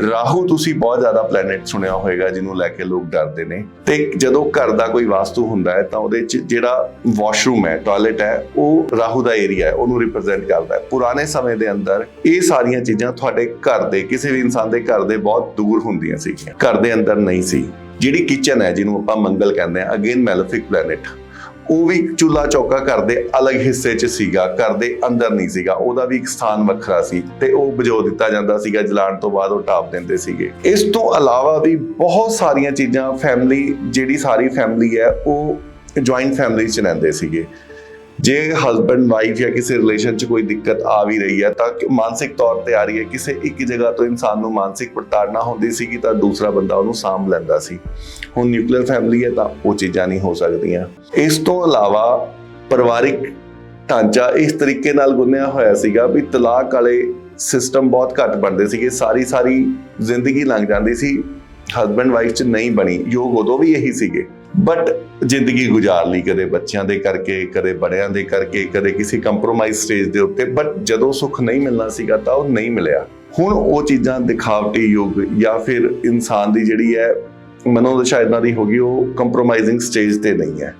ਰਾਹੂ, ਤੁਸੀਂ ਬਹੁਤ ਜ਼ਿਆਦਾ ਪਲੈਨਟ ਸੁਣਿਆ ਹੋਵੇਗਾ, ਜਿਹਨੂੰ ਲੈ ਕੇ ਲੋਕ ਡਰਦੇ ਨੇ। ਤੇ ਜਦੋਂ ਘਰ ਦਾ ਕੋਈ ਵਾਸਤੂ ਹੁੰਦਾ ਹੈ, ਤਾਂ ਉਹਦੇ ਚ ਜਿਹੜਾ ਵਾਸ਼ਰੂਮ ਹੈ ਟਾਇਲਟ ਹੈ, ਉਹ ਰਾਹੂ ਦਾ ਏਰੀਆ ਹੈ, ਉਹਨੂੰ ਰਿਪਰੈਜ਼ੈਂਟ ਕਰਦਾ ਹੈ। ਪੁਰਾਣੇ ਸਮੇਂ ਦੇ ਅੰਦਰ ਇਹ ਸਾਰੀਆਂ ਚੀਜ਼ਾਂ ਤੁਹਾਡੇ ਘਰ ਦੇ, ਕਿਸੇ ਵੀ ਇਨਸਾਨ ਦੇ ਘਰ ਦੇ ਬਹੁਤ ਦੂਰ ਹੁੰਦੀਆਂ ਸੀਗੀਆਂ। ਘਰ ਦੇ ਅੰਦਰ ਨਹੀਂ ਸੀ। ਜਿਹੜੀ ਕਿਚਨ ਹੈ, ਜਿਹਨੂੰ ਆਪਾਂ ਮੰਗਲ ਕਹਿੰਦੇ ਆ ਅਗੇਨ ਮੈਲਫਿਕ ਪਲੈਨਟ ਉਹ ਵੀ ਚੁੱਲਾ ਚੌਕਾ ਘਰ ਦੇ ਅਲੱਗ ਹਿੱਸੇ 'ਚ ਸੀਗਾ ਘਰ ਦੇ ਅੰਦਰ ਨਹੀਂ ਸੀਗਾ। ਉਹਦਾ ਵੀ ਇੱਕ ਸਥਾਨ ਵੱਖਰਾ ਸੀ ਤੇ ਉਹ ਬੁਝੋ ਦਿੱਤਾ ਜਾਂਦਾ ਸੀਗਾ ਜਲਾਣ ਤੋਂ ਬਾਅਦ ਉਹ ਟਾਪ ਦਿੰਦੇ ਸੀਗੇ। ਇਸ ਤੋਂ ਇਲਾਵਾ ਵੀ ਬਹੁਤ ਸਾਰੀਆਂ ਚੀਜ਼ਾਂ ਫੈਮਿਲੀ ਜਿਹੜੀ ਸਾਰੀ ਫੈਮਿਲੀ ਹੈ, ਉਹ ਜੁਆਇੰਟ ਫੈਮਿਲੀ 'ਚ ਰਹਿੰਦੇ ਸੀਗੇ। ਜੇ ਹਸਬੰਡ ਵਾਈਫ ਜਾਂ ਕਿਸੇ ਰਿਲੇਸ਼ਨ 'ਚ ਕੋਈ ਦਿੱਕਤ ਆ ਵੀ ਰਹੀ ਹੈ, ਤਾਂ ਮਾਨਸਿਕ ਤੌਰ ਤੇ ਆ ਰਹੀ ਹੈ। ਕਿਸੇ ਇੱਕ ਜਗ੍ਹਾ ਤੋਂ ਇਨਸਾਨ ਨੂੰ ਮਾਨਸਿਕ ਪ੍ਰਤਾੜਨਾ ਹੁੰਦੀ ਸੀਗੀ, ਤਾਂ ਦੂਸਰਾ ਬੰਦਾ ਉਹਨੂੰ ਸਾਂਭ ਲੈਂਦਾ ਸੀ। ਹੁਣ ਨਿਊਕਲੀਅਰ ਫੈਮਿਲੀ ਹੈ, ਤਾਂ ਉਹ ਚੀਜ਼ਾਂ ਨਹੀਂ ਹੋ ਸਕਦੀਆਂ। ਇਸ ਤੋਂ ਇਲਾਵਾ ਪਰਿਵਾਰਿਕ ਢਾਂਚਾ ਇਸ ਤਰੀਕੇ ਨਾਲ ਗੁੰਨਿਆ ਹੋਇਆ ਸੀਗਾ ਵੀ ਤਲਾਕ ਵਾਲੇ ਸਿਸਟਮ ਬਹੁਤ ਘੱਟ ਬਣਦੇ ਸੀਗੇ। ਸਾਰੀ ਸਾਰੀ ਜ਼ਿੰਦਗੀ ਲੰਘ ਜਾਂਦੀ ਸੀ। ਹਸਬੰਡ ਵਾਈਫ ਚ ਨਹੀਂ ਬਣੀ। ਯੋਗ ਉਦੋਂ ਵੀ ਇਹੀ ਸੀਗੇ। ਬਟ ਜ਼ਿੰਦਗੀ ਗੁਜ਼ਾਰ ਲਈ ਕਦੇ ਬੱਚਿਆਂ ਦੇ ਕਰਕੇ, ਕਦੇ ਬੜਿਆਂ ਦੇ ਕਰਕੇ, ਕਦੇ ਕਿਸੇ ਕੰਪਰੋਮਾਈਜ਼ ਸਟੇਜ ਦੇ ਉੱਤੇ ਬਟ ਜਦੋਂ ਸੁੱਖ ਨਹੀਂ ਮਿਲਣਾ ਸੀਗਾ ਤਾਂ ਉਹ ਨਹੀਂ ਮਿਲਿਆ। ਹੁਣ ਉਹ ਚੀਜ਼ਾਂ ਦਿਖਾਵਟੀ ਯੁੱਗ ਜਾਂ ਫਿਰ ਇਨਸਾਨ ਦੀ ਜਿਹੜੀ ਹੈ ਮਨੋਦਸ਼ਾ ਇਦਾਂ ਦੀ ਹੋ ਗਈ, ਉਹ ਕੰਪਰੋਮਾਈਜ਼ਿੰਗ ਸਟੇਜ ਤੇ ਨਹੀਂ ਹੈ।